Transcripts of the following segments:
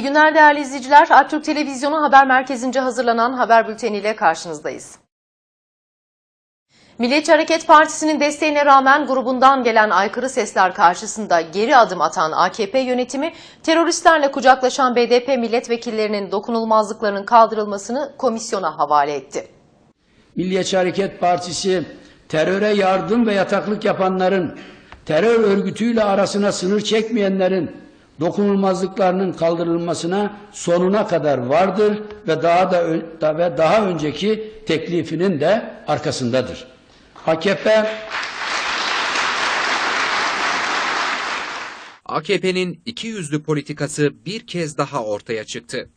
İyi günler değerli izleyiciler. Aktürk Televizyonu Haber Merkezi'nce hazırlanan haber bülteniyle karşınızdayız. Milliyetçi Hareket Partisi'nin desteğine rağmen grubundan gelen aykırı sesler karşısında geri adım atan AKP yönetimi, teröristlerle kucaklaşan BDP milletvekillerinin dokunulmazlıklarının kaldırılmasını komisyona havale etti. Milliyetçi Hareket Partisi teröre yardım ve yataklık yapanların, terör örgütüyle arasına sınır çekmeyenlerin dokunulmazlıklarının kaldırılmasına sonuna kadar vardır ve daha da ve daha önceki teklifinin de arkasındadır. AKP AKP'nin iki yüzlü politikası bir kez daha ortaya çıktı.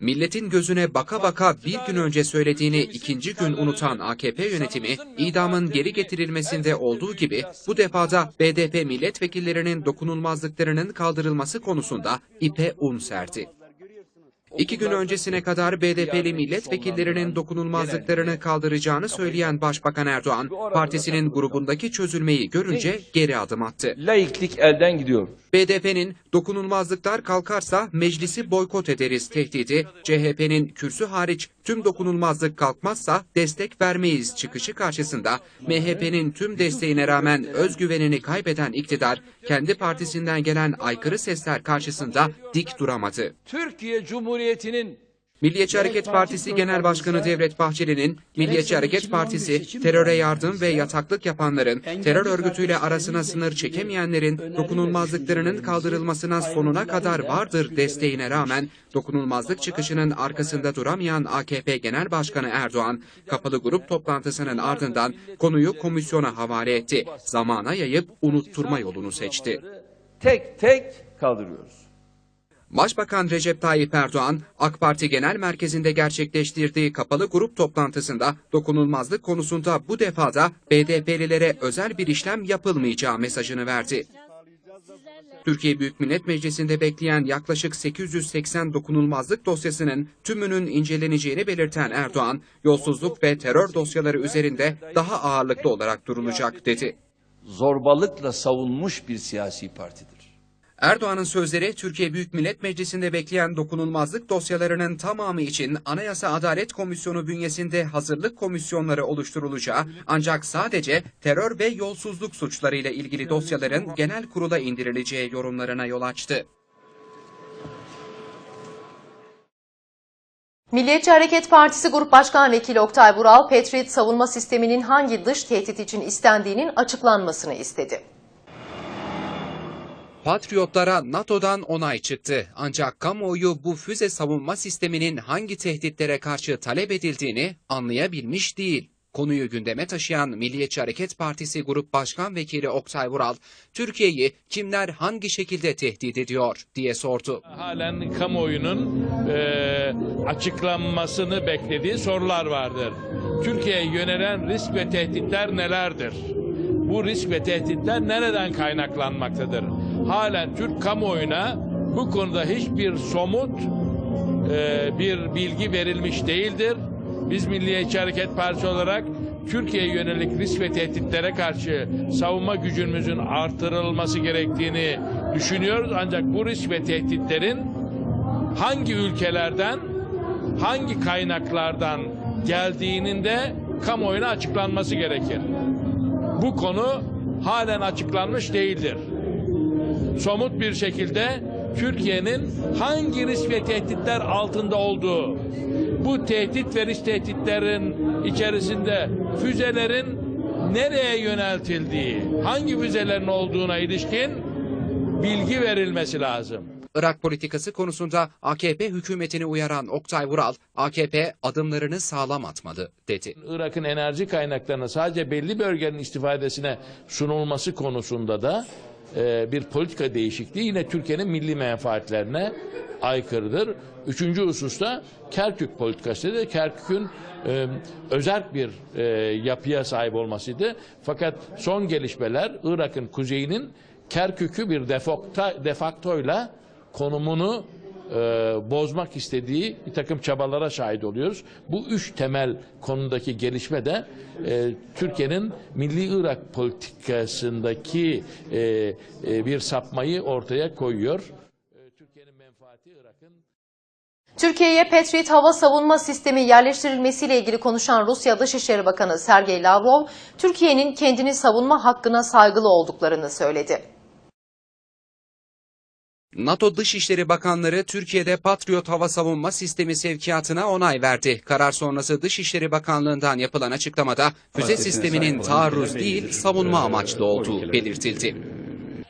Milletin gözüne baka baka bir gün önce söylediğini ikinci gün unutan AKP yönetimi, idamın geri getirilmesinde olduğu gibi bu defada BDP milletvekillerinin dokunulmazlıklarının kaldırılması konusunda ipe un serdi. İki gün öncesine kadar BDP'li milletvekillerinin dokunulmazlıklarını kaldıracağını söyleyen Başbakan Erdoğan, partisinin grubundaki çözülmeyi görünce geri adım attı. laiklik elden gidiyor. BDP'nin dokunulmazlıklar kalkarsa meclisi boykot ederiz tehdidi, CHP'nin kürsü hariç tüm dokunulmazlık kalkmazsa destek vermeyiz çıkışı karşısında MHP'nin tüm desteğine rağmen özgüvenini kaybeden iktidar kendi partisinden gelen aykırı sesler karşısında dik duramadı. Türkiye Cumhuriyeti'nin Milliyetçi Hareket Partisi Genel Başkanı Devlet Bahçeli'nin Milliyetçi Hareket Partisi teröre yardım ve yataklık yapanların, terör örgütüyle arasına sınır çekemeyenlerin dokunulmazlıklarının kaldırılmasına sonuna kadar vardır desteğine rağmen dokunulmazlık çıkışının arkasında duramayan AKP Genel Başkanı Erdoğan, kapalı grup toplantısının ardından konuyu komisyona havale etti. Zamana yayıp unutturma yolunu seçti. tek tek kaldırıyoruz. Başbakan Recep Tayyip Erdoğan, AK Parti Genel Merkezi'nde gerçekleştirdiği kapalı grup toplantısında dokunulmazlık konusunda bu defada BDP'lilere özel bir işlem yapılmayacağı mesajını verdi. Türkiye Büyük Millet Meclisi'nde bekleyen yaklaşık 880 dokunulmazlık dosyasının tümünün inceleneceğini belirten Erdoğan, yolsuzluk ve terör dosyaları üzerinde daha ağırlıklı olarak durulacak dedi. Zorbalıkla savunmuş bir siyasi partidir. Erdoğan'ın sözleri Türkiye Büyük Millet Meclisi'nde bekleyen dokunulmazlık dosyalarının tamamı için Anayasa Adalet Komisyonu bünyesinde hazırlık komisyonları oluşturulacağı ancak sadece terör ve yolsuzluk suçlarıyla ilgili dosyaların genel kurula indirileceği yorumlarına yol açtı. Milliyetçi Hareket Partisi Grup Başkan Vekili Oktay Vural, Patriot savunma sisteminin hangi dış tehdit için istendiğinin açıklanmasını istedi. Patriotlara NATO'dan onay çıktı. Ancak kamuoyu bu füze savunma sisteminin hangi tehditlere karşı talep edildiğini anlayabilmiş değil. Konuyu gündeme taşıyan Milliyetçi Hareket Partisi Grup Başkan Vekili Oktay Vural, Türkiye'yi kimler hangi şekilde tehdit ediyor diye sordu. Halen kamuoyunun e, açıklanmasını beklediği sorular vardır. Türkiye'ye yönelen risk ve tehditler nelerdir? Bu risk ve tehditler nereden kaynaklanmaktadır? Halen Türk kamuoyuna bu konuda hiçbir somut e, bir bilgi verilmiş değildir. Biz Milliyetçi Hareket Partisi olarak Türkiye'ye yönelik risk ve tehditlere karşı savunma gücümüzün artırılması gerektiğini düşünüyoruz. Ancak bu risk ve tehditlerin hangi ülkelerden, hangi kaynaklardan geldiğinin de kamuoyuna açıklanması gerekir. Bu konu halen açıklanmış değildir. Somut bir şekilde Türkiye'nin hangi risk ve tehditler altında olduğu, bu tehdit ve risk tehditlerin içerisinde füzelerin nereye yöneltildiği, hangi füzelerin olduğuna ilişkin bilgi verilmesi lazım. Irak politikası konusunda AKP hükümetini uyaran Oktay Vural, AKP adımlarını sağlam atmalı dedi. Irak'ın enerji kaynaklarının sadece belli bölgenin istifadesine sunulması konusunda da e, bir politika değişikliği yine Türkiye'nin milli menfaatlerine aykırıdır. Üçüncü hususta Kerkük politikasıydı. Kerkük'ün e, özerk bir e, yapıya sahip olmasıydı. Fakat son gelişmeler Irak'ın kuzeyinin Kerkük'ü bir defakta, defaktoyla konumunu e, bozmak istediği bir takım çabalara şahit oluyoruz. Bu üç temel konudaki gelişme de e, Türkiye'nin milli Irak politikasındaki e, e, bir sapmayı ortaya koyuyor. E, Türkiye'ye Patriot hava savunma sistemi yerleştirilmesiyle ilgili konuşan Rusya Dışişleri Bakanı Sergey Lavrov, Türkiye'nin kendini savunma hakkına saygılı olduklarını söyledi. NATO Dışişleri Bakanları Türkiye'de Patriot hava savunma sistemi sevkiyatına onay verdi. Karar sonrası Dışişleri Bakanlığı'ndan yapılan açıklamada füze sisteminin taarruz değil savunma amaçlı olduğu belirtildi.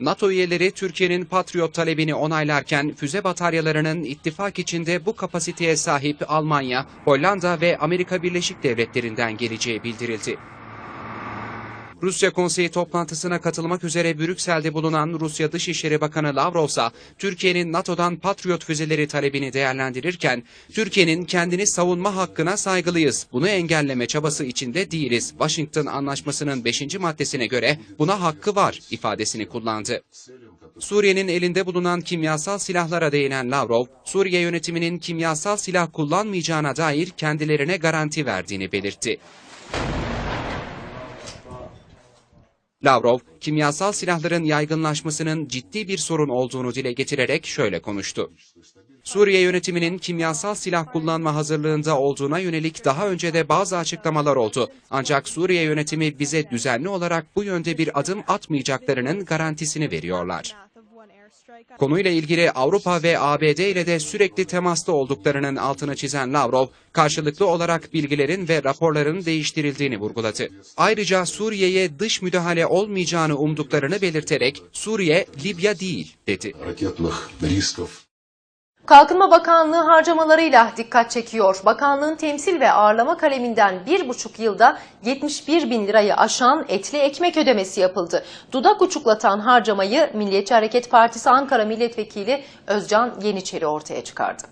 NATO üyeleri Türkiye'nin Patriot talebini onaylarken füze bataryalarının ittifak içinde bu kapasiteye sahip Almanya, Hollanda ve Amerika Birleşik Devletleri'nden geleceği bildirildi. Rusya konseyi toplantısına katılmak üzere Brüksel'de bulunan Rusya Dışişleri Bakanı Lavrov ise Türkiye'nin NATO'dan Patriot füzeleri talebini değerlendirirken Türkiye'nin kendini savunma hakkına saygılıyız. Bunu engelleme çabası içinde değiliz. Washington Anlaşması'nın 5. maddesine göre buna hakkı var ifadesini kullandı. Suriye'nin elinde bulunan kimyasal silahlara değinen Lavrov, Suriye yönetiminin kimyasal silah kullanmayacağına dair kendilerine garanti verdiğini belirtti. Lavrov, kimyasal silahların yaygınlaşmasının ciddi bir sorun olduğunu dile getirerek şöyle konuştu. Suriye yönetiminin kimyasal silah kullanma hazırlığında olduğuna yönelik daha önce de bazı açıklamalar oldu. Ancak Suriye yönetimi bize düzenli olarak bu yönde bir adım atmayacaklarının garantisini veriyorlar. Konuyla ilgili Avrupa ve ABD ile de sürekli temasta olduklarının altını çizen Lavrov, karşılıklı olarak bilgilerin ve raporların değiştirildiğini vurguladı. Ayrıca Suriye'ye dış müdahale olmayacağını umduklarını belirterek Suriye Libya değil dedi. Kalkınma Bakanlığı harcamalarıyla dikkat çekiyor. Bakanlığın temsil ve ağırlama kaleminden bir buçuk yılda 71 bin lirayı aşan etli ekmek ödemesi yapıldı. Dudak uçuklatan harcamayı Milliyetçi Hareket Partisi Ankara Milletvekili Özcan Yeniçeri ortaya çıkardı.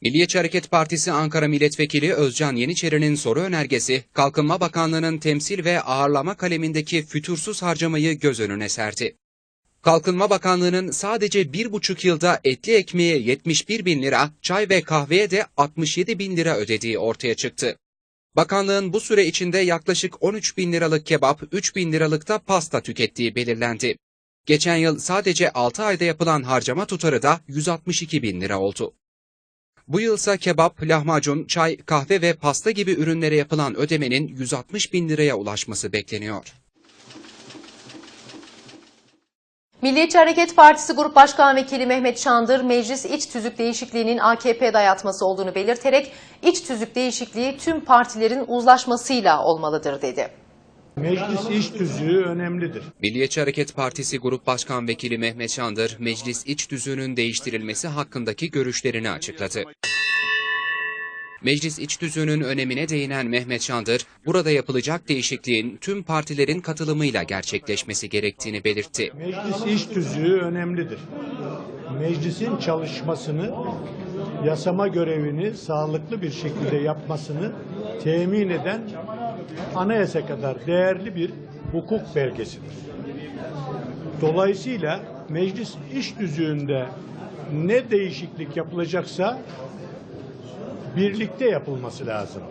Milliyetçi Hareket Partisi Ankara Milletvekili Özcan Yeniçeri'nin soru önergesi, Kalkınma Bakanlığı'nın temsil ve ağırlama kalemindeki fütursuz harcamayı göz önüne serdi. Kalkınma Bakanlığı'nın sadece bir buçuk yılda etli ekmeğe 71 bin lira, çay ve kahveye de 67 bin lira ödediği ortaya çıktı. Bakanlığın bu süre içinde yaklaşık 13 bin liralık kebap, 3 bin liralık da pasta tükettiği belirlendi. Geçen yıl sadece 6 ayda yapılan harcama tutarı da 162 bin lira oldu. Bu yılsa kebap, lahmacun, çay, kahve ve pasta gibi ürünlere yapılan ödemenin 160 bin liraya ulaşması bekleniyor. Milliyetçi Hareket Partisi Grup Başkan Vekili Mehmet Şandır, meclis iç tüzük değişikliğinin AKP dayatması olduğunu belirterek iç tüzük değişikliği tüm partilerin uzlaşmasıyla olmalıdır dedi. Meclis iş tüzüğü önemlidir. Milliyetçi Hareket Partisi Grup Başkan Vekili Mehmet Şandır, meclis iç düzüğünün değiştirilmesi hakkındaki görüşlerini açıkladı. Meclis iç düzüğünün önemine değinen Mehmet Şandır, burada yapılacak değişikliğin tüm partilerin katılımıyla gerçekleşmesi gerektiğini belirtti. Meclis iş tüzüğü önemlidir. Meclisin çalışmasını, yasama görevini sağlıklı bir şekilde yapmasını temin eden anayasa kadar değerli bir hukuk belgesidir. Dolayısıyla meclis iş tüzüğünde ne değişiklik yapılacaksa birlikte yapılması lazım.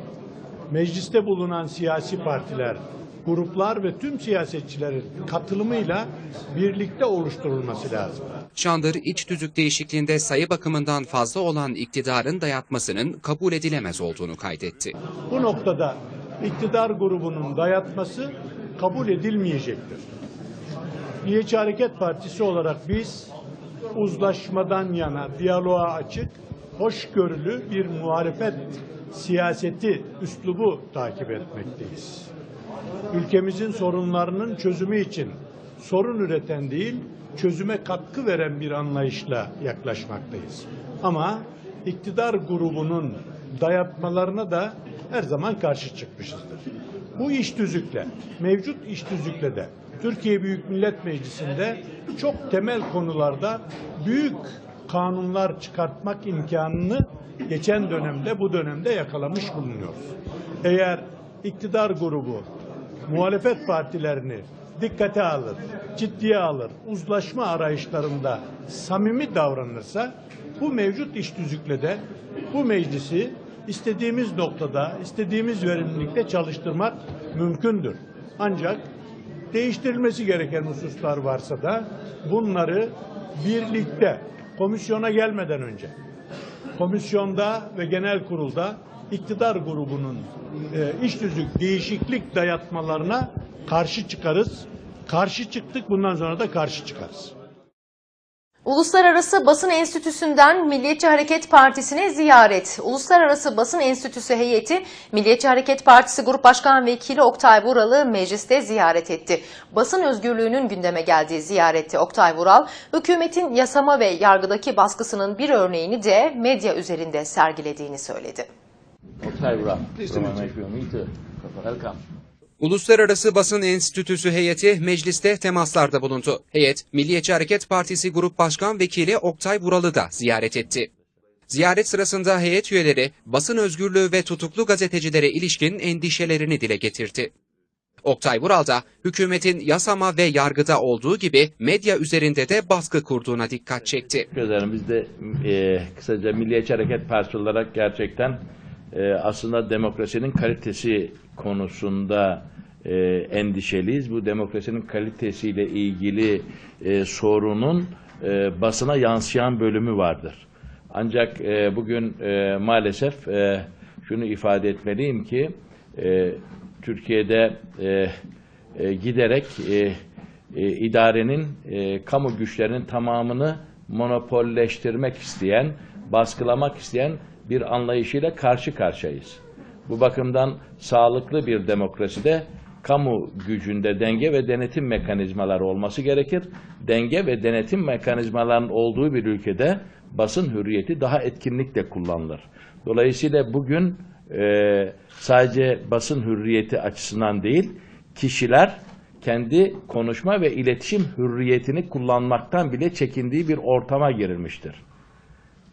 Mecliste bulunan siyasi partiler, gruplar ve tüm siyasetçilerin katılımıyla birlikte oluşturulması lazım. Şandır, iç tüzük değişikliğinde sayı bakımından fazla olan iktidarın dayatmasının kabul edilemez olduğunu kaydetti. Bu noktada iktidar grubunun dayatması kabul edilmeyecektir. Milliyetçi Hareket Partisi olarak biz uzlaşmadan yana, diyaloğa açık, hoşgörülü bir muhalefet siyaseti, üslubu takip etmekteyiz. Ülkemizin sorunlarının çözümü için sorun üreten değil, çözüme katkı veren bir anlayışla yaklaşmaktayız. Ama iktidar grubunun dayatmalarına da her zaman karşı çıkmışızdır. Bu iş tüzükle, mevcut iş tüzükle de Türkiye Büyük Millet Meclisi'nde çok temel konularda büyük kanunlar çıkartmak imkanını geçen dönemde bu dönemde yakalamış bulunuyoruz. Eğer iktidar grubu muhalefet partilerini dikkate alır, ciddiye alır, uzlaşma arayışlarında samimi davranırsa bu mevcut iş tüzükle de bu meclisi istediğimiz noktada, istediğimiz verimlilikte çalıştırmak mümkündür. Ancak değiştirilmesi gereken hususlar varsa da bunları birlikte komisyona gelmeden önce komisyonda ve genel kurulda iktidar grubunun e, iş tüzük değişiklik dayatmalarına karşı çıkarız. Karşı çıktık bundan sonra da karşı çıkarız. Uluslararası Basın Enstitüsü'nden Milliyetçi Hareket Partisi'ne ziyaret. Uluslararası Basın Enstitüsü heyeti Milliyetçi Hareket Partisi Grup Başkan Vekili Oktay Vural'ı mecliste ziyaret etti. Basın özgürlüğünün gündeme geldiği ziyarette Oktay Vural, hükümetin yasama ve yargıdaki baskısının bir örneğini de medya üzerinde sergilediğini söyledi. Oktay Vural. Welcome. Uluslararası Basın Enstitüsü heyeti mecliste temaslarda bulundu. Heyet, Milliyetçi Hareket Partisi Grup Başkan Vekili Oktay Vural'ı da ziyaret etti. Ziyaret sırasında heyet üyeleri basın özgürlüğü ve tutuklu gazetecilere ilişkin endişelerini dile getirdi. Oktay Vural da hükümetin yasama ve yargıda olduğu gibi medya üzerinde de baskı kurduğuna dikkat çekti. Teşekkür. Biz de e, kısaca Milliyetçi Hareket Partisi olarak gerçekten e, aslında demokrasinin kalitesi konusunda e, endişeliyiz. Bu demokrasinin kalitesiyle ilgili e, sorunun e, basına yansıyan bölümü vardır. Ancak e, bugün e, maalesef e, şunu ifade etmeliyim ki e, Türkiye'de e, e, giderek e, e, idarenin e, kamu güçlerinin tamamını monopolleştirmek isteyen, baskılamak isteyen bir anlayışıyla karşı karşıyayız. Bu bakımdan sağlıklı bir demokraside kamu gücünde denge ve denetim mekanizmaları olması gerekir. Denge ve denetim mekanizmalarının olduğu bir ülkede basın hürriyeti daha etkinlikle kullanılır. Dolayısıyla bugün e, sadece basın hürriyeti açısından değil, kişiler kendi konuşma ve iletişim hürriyetini kullanmaktan bile çekindiği bir ortama girilmiştir.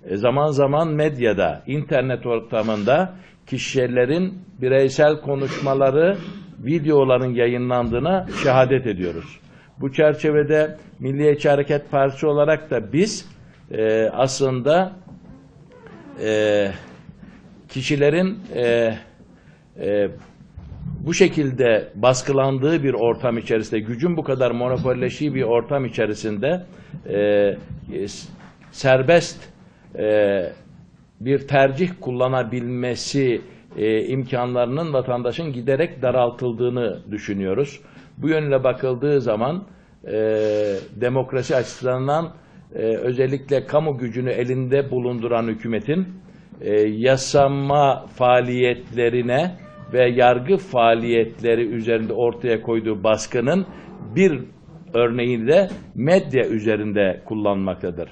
E, zaman zaman medyada, internet ortamında kişilerin bireysel konuşmaları, videoların yayınlandığına şehadet ediyoruz. Bu çerçevede Milliyetçi Hareket Partisi olarak da biz e, aslında e, kişilerin e, e, bu şekilde baskılandığı bir ortam içerisinde, gücün bu kadar monopolleştiği bir ortam içerisinde e, e, serbest e, bir tercih kullanabilmesi e, imkanlarının vatandaşın giderek daraltıldığını düşünüyoruz. Bu yönüyle bakıldığı zaman e, demokrasi açısından e, özellikle kamu gücünü elinde bulunduran hükümetin e, yasama faaliyetlerine ve yargı faaliyetleri üzerinde ortaya koyduğu baskının bir örneğini de medya üzerinde kullanmaktadır.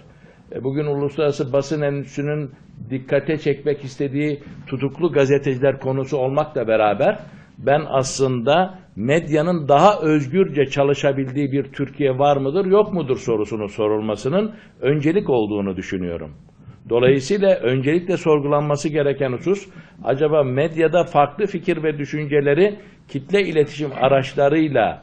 E, Bugün Uluslararası Basın Enstitüsü'nün dikkate çekmek istediği tutuklu gazeteciler konusu olmakla beraber ben aslında medyanın daha özgürce çalışabildiği bir Türkiye var mıdır yok mudur sorusunun sorulmasının öncelik olduğunu düşünüyorum. Dolayısıyla öncelikle sorgulanması gereken husus acaba medyada farklı fikir ve düşünceleri kitle iletişim araçlarıyla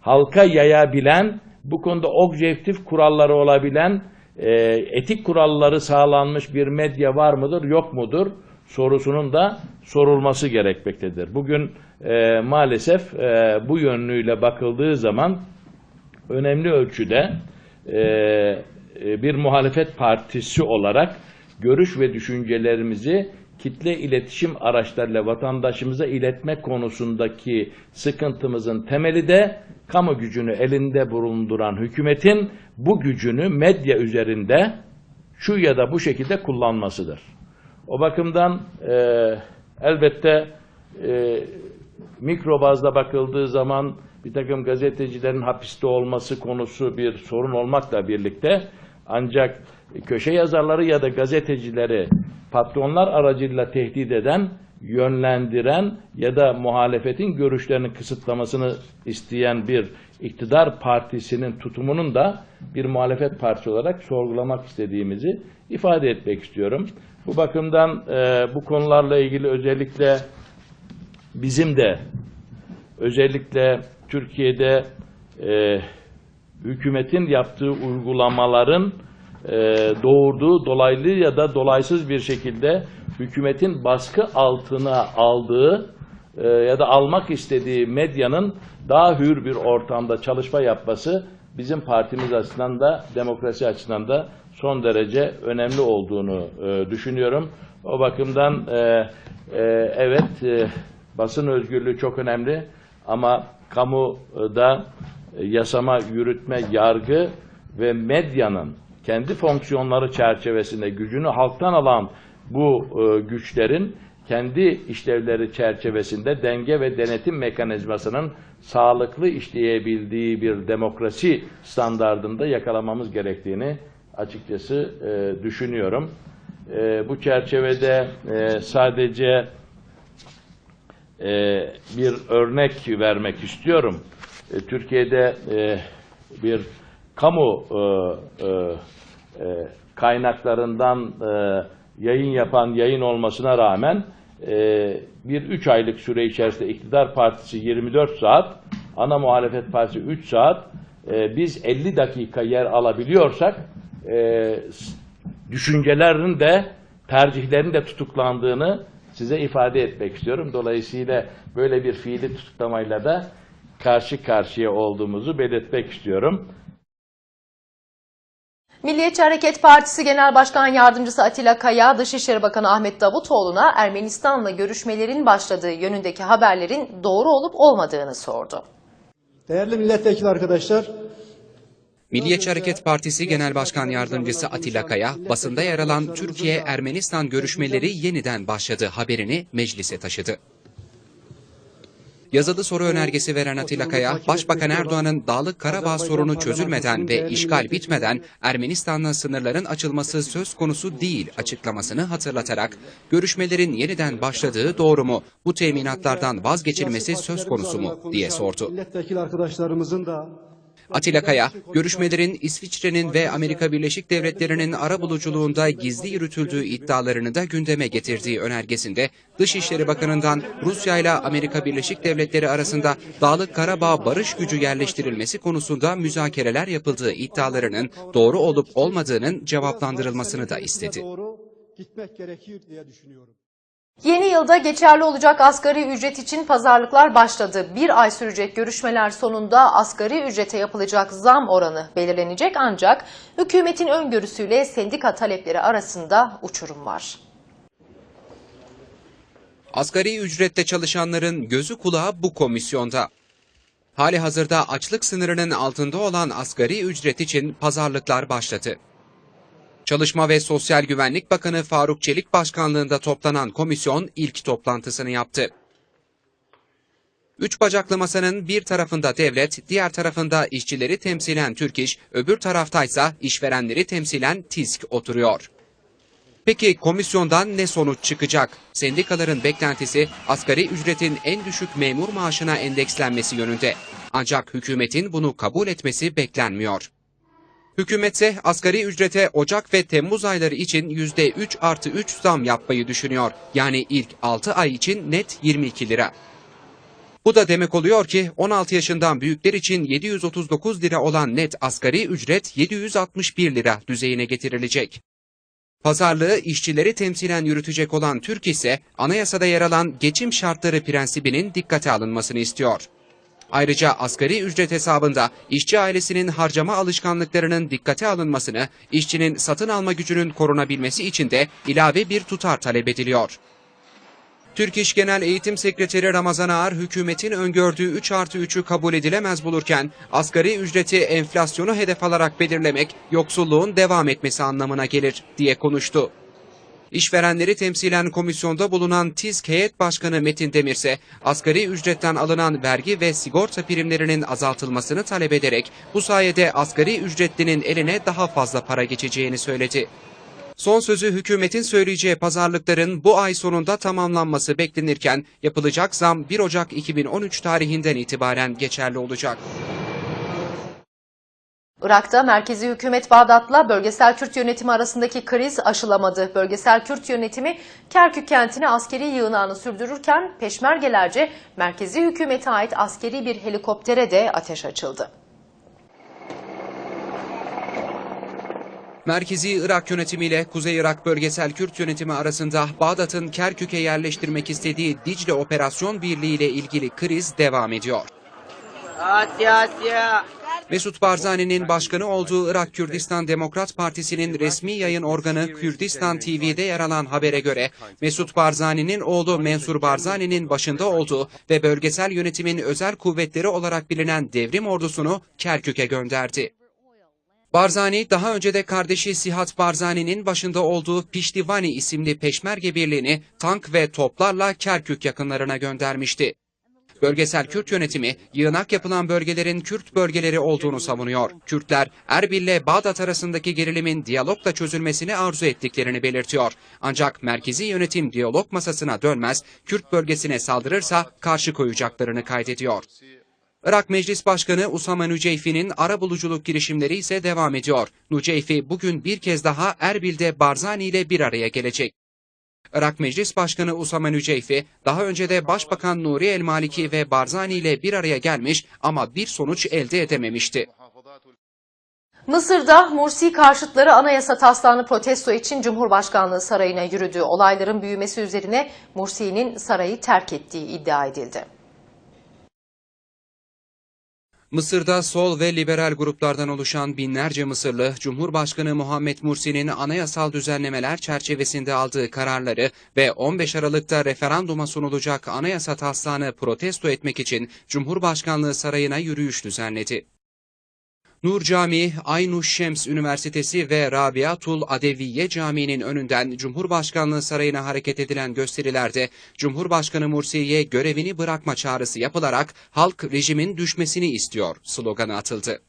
halka yayabilen, bu konuda objektif kuralları olabilen, e, etik kuralları sağlanmış bir medya var mıdır, yok mudur sorusunun da sorulması gerekmektedir. Bugün e, maalesef e, bu yönlüyle bakıldığı zaman önemli ölçüde e, e, bir muhalefet partisi olarak görüş ve düşüncelerimizi kitle iletişim araçlarıyla vatandaşımıza iletme konusundaki sıkıntımızın temeli de kamu gücünü elinde bulunduran hükümetin bu gücünü medya üzerinde şu ya da bu şekilde kullanmasıdır. O bakımdan e, elbette e, mikro bazda bakıldığı zaman bir takım gazetecilerin hapiste olması konusu bir sorun olmakla birlikte ancak köşe yazarları ya da gazetecileri patronlar aracılığıyla tehdit eden, yönlendiren ya da muhalefetin görüşlerini kısıtlamasını isteyen bir iktidar partisinin tutumunun da bir muhalefet partisi olarak sorgulamak istediğimizi ifade etmek istiyorum. Bu bakımdan e, bu konularla ilgili özellikle bizim de özellikle Türkiye'de e, hükümetin yaptığı uygulamaların e, doğurduğu dolaylı ya da dolaysız bir şekilde hükümetin baskı altına aldığı e, ya da almak istediği medyanın daha hür bir ortamda çalışma yapması bizim partimiz açısından da demokrasi açısından da son derece önemli olduğunu e, düşünüyorum. O bakımdan e, e, evet e, basın özgürlüğü çok önemli ama kamuda yasama, yürütme, yargı ve medyanın kendi fonksiyonları çerçevesinde gücünü halktan alan bu e, güçlerin kendi işlevleri çerçevesinde denge ve denetim mekanizmasının sağlıklı işleyebildiği bir demokrasi standardında yakalamamız gerektiğini açıkçası e, düşünüyorum. E, bu çerçevede e, sadece e, bir örnek vermek istiyorum. E, Türkiye'de e, bir kamu e, kaynaklarından yayın yapan yayın olmasına rağmen bir 3 aylık süre içerisinde iktidar partisi 24 saat, ana muhalefet partisi 3 saat, biz 50 dakika yer alabiliyorsak e, düşüncelerin de tercihlerin de tutuklandığını size ifade etmek istiyorum. Dolayısıyla böyle bir fiili tutuklamayla da karşı karşıya olduğumuzu belirtmek istiyorum. Milliyetçi Hareket Partisi Genel Başkan Yardımcısı Atilla Kaya, Dışişleri Bakanı Ahmet Davutoğlu'na Ermenistan'la görüşmelerin başladığı yönündeki haberlerin doğru olup olmadığını sordu. Değerli milletvekili arkadaşlar, Milliyetçi Hareket Partisi Genel Başkan Yardımcısı Atilla Kaya, basında yer alan Türkiye-Ermenistan görüşmeleri yeniden başladı haberini meclise taşıdı. Yazılı soru önergesi veren Atilla Kaya, Başbakan Erdoğan'ın Dağlık Karabağ sorunu çözülmeden ve işgal bitmeden Ermenistan'la sınırların açılması söz konusu değil açıklamasını hatırlatarak, görüşmelerin yeniden başladığı doğru mu, bu teminatlardan vazgeçilmesi söz konusu mu diye sordu. Milletvekili arkadaşlarımızın da Atilla Kaya, görüşmelerin İsviçre'nin ve Amerika Birleşik Devletleri'nin arabuluculuğunda gizli yürütüldüğü iddialarını da gündeme getirdiği önergesinde Dışişleri Bakanı'ndan Rusya ile Amerika Birleşik Devletleri arasında Dağlık Karabağ barış gücü yerleştirilmesi konusunda müzakereler yapıldığı iddialarının doğru olup olmadığının cevaplandırılmasını da istedi. Gitmek gerekir diye düşünüyorum. Yeni yılda geçerli olacak asgari ücret için pazarlıklar başladı. Bir ay sürecek görüşmeler sonunda asgari ücrete yapılacak zam oranı belirlenecek ancak hükümetin öngörüsüyle sendika talepleri arasında uçurum var. Asgari ücrette çalışanların gözü kulağı bu komisyonda. Hali hazırda açlık sınırının altında olan asgari ücret için pazarlıklar başladı. Çalışma ve Sosyal Güvenlik Bakanı Faruk Çelik başkanlığında toplanan komisyon ilk toplantısını yaptı. Üç bacaklı masanın bir tarafında devlet, diğer tarafında işçileri temsilen Türk İş, öbür taraftaysa işverenleri temsilen TİSK oturuyor. Peki komisyondan ne sonuç çıkacak? Sendikaların beklentisi asgari ücretin en düşük memur maaşına endekslenmesi yönünde. Ancak hükümetin bunu kabul etmesi beklenmiyor. Hükümetse asgari ücrete Ocak ve Temmuz ayları için %3 artı 3 zam yapmayı düşünüyor. Yani ilk 6 ay için net 22 lira. Bu da demek oluyor ki 16 yaşından büyükler için 739 lira olan net asgari ücret 761 lira düzeyine getirilecek. Pazarlığı işçileri temsilen yürütecek olan Türk ise anayasada yer alan geçim şartları prensibinin dikkate alınmasını istiyor. Ayrıca asgari ücret hesabında işçi ailesinin harcama alışkanlıklarının dikkate alınmasını, işçinin satın alma gücünün korunabilmesi için de ilave bir tutar talep ediliyor. Türk İş Genel Eğitim Sekreteri Ramazan Ağar, hükümetin öngördüğü 3 artı 3'ü kabul edilemez bulurken, asgari ücreti enflasyonu hedef alarak belirlemek, yoksulluğun devam etmesi anlamına gelir, diye konuştu. İşverenleri temsilen komisyonda bulunan TİSK Heyet Başkanı Metin Demir ise asgari ücretten alınan vergi ve sigorta primlerinin azaltılmasını talep ederek bu sayede asgari ücretlinin eline daha fazla para geçeceğini söyledi. Son sözü hükümetin söyleyeceği pazarlıkların bu ay sonunda tamamlanması beklenirken yapılacak zam 1 Ocak 2013 tarihinden itibaren geçerli olacak. Irak'ta merkezi hükümet Bağdat'la bölgesel Kürt yönetimi arasındaki kriz aşılamadı. Bölgesel Kürt yönetimi Kerkük kentine askeri yığınağını sürdürürken peşmergelerce merkezi hükümete ait askeri bir helikoptere de ateş açıldı. Merkezi Irak yönetimiyle Kuzey Irak Bölgesel Kürt Yönetimi arasında Bağdat'ın Kerkük'e yerleştirmek istediği Dicle Operasyon Birliği ile ilgili kriz devam ediyor. Mesut Barzani'nin başkanı olduğu Irak Kürdistan Demokrat Partisi'nin resmi yayın organı Kürdistan TV'de yer alan habere göre Mesut Barzani'nin oğlu Mensur Barzani'nin başında olduğu ve bölgesel yönetimin özel kuvvetleri olarak bilinen devrim ordusunu Kerkük'e gönderdi. Barzani daha önce de kardeşi Sihat Barzani'nin başında olduğu Piştivani isimli peşmerge birliğini tank ve toplarla Kerkük yakınlarına göndermişti. Bölgesel Kürt yönetimi yığınak yapılan bölgelerin Kürt bölgeleri olduğunu savunuyor. Kürtler Erbil ile Bağdat arasındaki gerilimin diyalogla çözülmesini arzu ettiklerini belirtiyor. Ancak merkezi yönetim diyalog masasına dönmez, Kürt bölgesine saldırırsa karşı koyacaklarını kaydediyor. Irak Meclis Başkanı Usama Nüceyfi'nin ara buluculuk girişimleri ise devam ediyor. Nüceyfi bugün bir kez daha Erbil'de Barzani ile bir araya gelecek. Irak Meclis Başkanı Usama Nüceyfi, daha önce de Başbakan Nuri El Maliki ve Barzani ile bir araya gelmiş ama bir sonuç elde edememişti. Mısır'da Mursi karşıtları anayasa taslağını protesto için Cumhurbaşkanlığı sarayına yürüdü. Olayların büyümesi üzerine Mursi'nin sarayı terk ettiği iddia edildi. Mısır'da sol ve liberal gruplardan oluşan binlerce Mısırlı, Cumhurbaşkanı Muhammed Mursi'nin anayasal düzenlemeler çerçevesinde aldığı kararları ve 15 Aralık'ta referanduma sunulacak anayasa taslağını protesto etmek için Cumhurbaşkanlığı sarayına yürüyüş düzenledi. Nur Camii, Aynuş Şems Üniversitesi ve Rabiatul Adeviye Camii'nin önünden Cumhurbaşkanlığı Sarayı'na hareket edilen gösterilerde Cumhurbaşkanı Mursi'ye görevini bırakma çağrısı yapılarak halk rejimin düşmesini istiyor sloganı atıldı.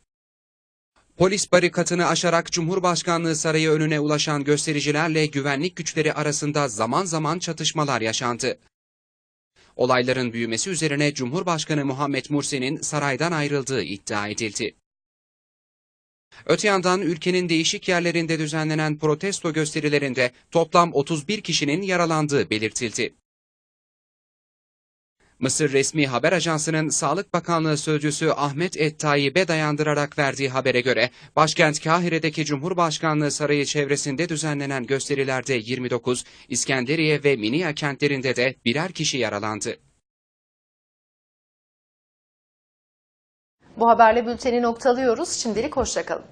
Polis barikatını aşarak Cumhurbaşkanlığı Sarayı önüne ulaşan göstericilerle güvenlik güçleri arasında zaman zaman çatışmalar yaşandı. Olayların büyümesi üzerine Cumhurbaşkanı Muhammed Mursi'nin saraydan ayrıldığı iddia edildi. Öte yandan ülkenin değişik yerlerinde düzenlenen protesto gösterilerinde toplam 31 kişinin yaralandığı belirtildi. Mısır resmi haber ajansının Sağlık Bakanlığı sözcüsü Ahmet Et Tayyip'e dayandırarak verdiği habere göre başkent Kahire'deki Cumhurbaşkanlığı Sarayı çevresinde düzenlenen gösterilerde 29, İskenderiye ve Minya kentlerinde de birer kişi yaralandı. Bu haberle bülteni noktalıyoruz. Şimdilik hoşçakalın.